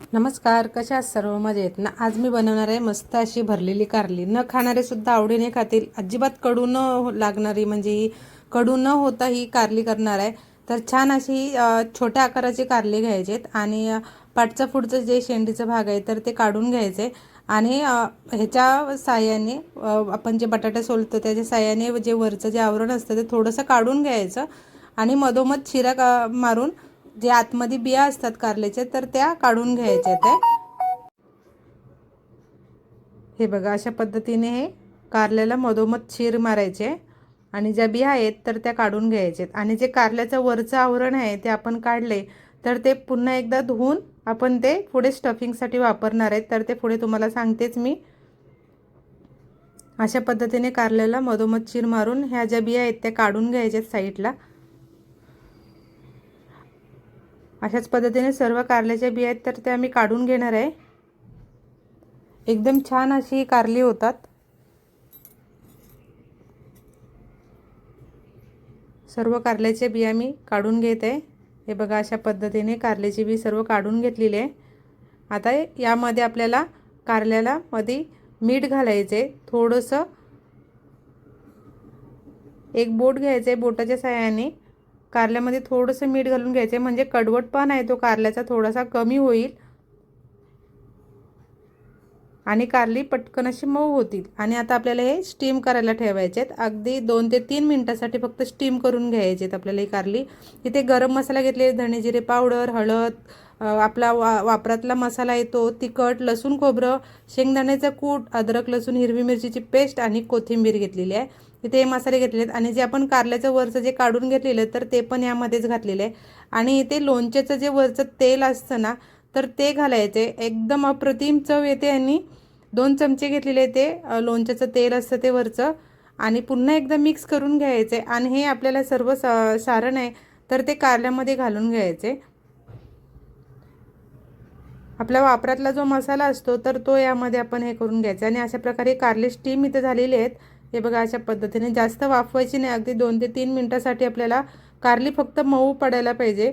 नमस्कार कशा सर्व? मजेत. ना आज मी बनवणार आहे मस्त अशी भरलेली कारली. न खाणारे सुद्धा आवडीने खातील. अजिबात कडू न हो- लागणारी म्हणजे ही कडू न होता ही कारली करणार आहे. तर छान अशी छोट्या आकाराची कारली घ्यायची आहेत आणि अ, पाठचं पुढचं जे शेंडीचं भाग आहे तर ते काढून घ्यायचे. आणि ह्याच्या साह्याने आपण जे बटाटे सोलतो त्याच्या साह्याने जे वरचं जे आवरण असतं ते थोडंसं काढून घ्यायचं. आणि मधोमध शिरा का मारून जे आतमध्ये बिया असतात कारल्याच्या तर त्या काढून घ्यायच्या त्या. हे बघा अशा पद्धतीने हे कारल्याला मधोमध चीर मारायचे आणि ज्या बिया आहेत तर त्या काढून घ्यायचे. आणि जे कारल्याचं वरचं आवरण आहे ते आपण काढले तर ते पुन्हा एकदा धुवून आपण ते पुढे स्टफिंगसाठी वापरणार आहेत. तर ते पुढे तुम्हाला सांगतेच मी. अशा पद्धतीने कारल्याला मधोमध चीर मारून ह्या ज्या बिया आहेत त्या काढून घ्यायच्यात साईडला. अशाच पद्धतीने सर्व कारल्याच्या बिया आहेत तर त्या आम्ही काढून घेणार आहे. एकदम छान अशी कारली होतात. सर्व कारल्याच्या बिया मी काढून घेत आहे. हे बघा अशा पद्धतीने कारल्याची बी सर्व काढून घेतलेली आहे. आता यामध्ये आपल्याला कारल्याला मध्ये मीठ घालायचे थोडंसं एक बोट घ्यायचं आहे बोटाच्या साह्याने. कारल्यामध्ये थोडंसं मीठ घालून घ्यायचं आहे म्हणजे कडवटपण आहे तो कारल्याचा थोडासा कमी होईल. आणि कारली पटकन अशी मऊ होतील. आणि आता आपल्याला हे स्टीम करायला ठेवायचे आहेत अगदी दोन ते तीन मिनटासाठी फक्त स्टीम करून घ्यायचे आहेत आपल्याला ही कारली. इथे गरम मसाला घेतले धणे जिरे पावडर हळद आपला वा वापरातला मसाला येतो तिखट लसूण खोबरं शेंगदाण्याचा कूट अद्रक लसूण हिरवी मिरचीची पेस्ट आणि कोथिंबीर घेतलेली आहे. इथे हे मसाले घेतलेले आहेत आणि जे आपण कारल्याचं वरचं जे काढून घेतलेलं तर ते पण यामध्येच घातलेलं आहे. आणि इथे लोणच्याचं जे वरचं तेल असतं ना तर ते घालायचे. एकदम अप्रतिम चव येते आणि दोन चमचे घेतलेले ते लोणच्याचं तेल असतं ते वरचं. आणि पुन्हा एकदा मिक्स करून घ्यायचे. आणि हे आपल्याला सर्व स सारण आहे तर ते कारल्यामध्ये घालून घ्यायचे. आपल्या वापरातला जो मसाला असतो तर तो यामध्ये आपण हे करून घ्यायचा. आणि अशा प्रकारे कारले स्टीम इथे झालेले आहेत. हे बघा अशा पद्धतीने जास्त वाफवायची नाही. अगदी दोन ते तीन मिनटासाठी आपल्याला कारली फक्त मऊ पडायला पाहिजे.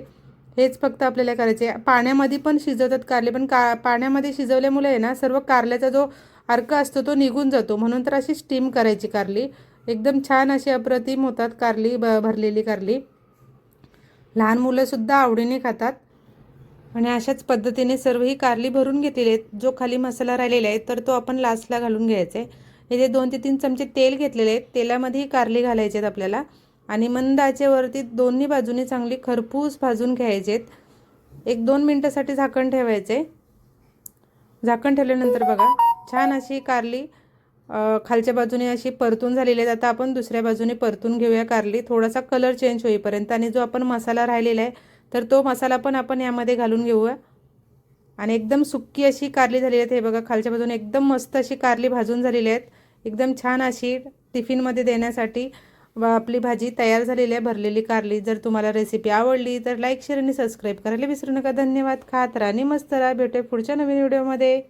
हेच फक्त आपल्याला करायचे पाण्यामध्ये पण शिजवतात कारले पण का पाण्यामध्ये शिजवल्यामुळे आहे ना सर्व कारल्याचा जो अर्क असतो तो निघून जातो. म्हणून तर अशी स्टीम करायची कारली. एकदम छान अशी अप्रतिम होतात कारली ब भरलेली कारली. लहान मुलंसुद्धा आवडीने खातात. आणि अशाच पद्धतीने सर्व ही कारली भरून घेतलेली आहेत. जो खाली मसाला राहिलेला आहे तर तो आपण लास्टला घालून घ्यायचा आहे. इथे दोन ते तीन चमचे तेल घेतलेले आहेत. तेलामध्ये ही कारली घालायचे आहेत आपल्याला. आणि मंद आचेवरती दोन्ही बाजूनी चांगली खरपूस भाजून घ्यायचे आहेत एक दोन मिनटासाठी झाकण ठेवायचे. झाकण ठेवल्यानंतर बघा छान अशी कारली खालच्या बाजूने अशी परतून झालेली आहेत. आता आपण दुसऱ्या बाजूने परतून घेऊया कारली. थोडासा कलर चेंज होईपर्यंत आणि जो आपण मसाला राहिलेला आहे तर तो मसाला पण आपण यामध्ये घालून घेऊया. आणि एकदम सुक्की अशी कारली झालेली आहेत. हे बघा खालच्या बाजूने एकदम मस्त अशी कारली भाजून झालेली आहेत. एकदम छान अशी टिफिनमध्ये देण्यासाठी. व आपली भाजी तयार झालेली आहे भरलेली कारली. जर तुम्हाला रेसिपी आवडली तर लाईक शेअर आणि सबस्क्राईब करायला विसरू नका. धन्यवाद. खात राणी आणि मस्त राहा. भेटूया पुढच्या नवीन व्हिडिओमध्ये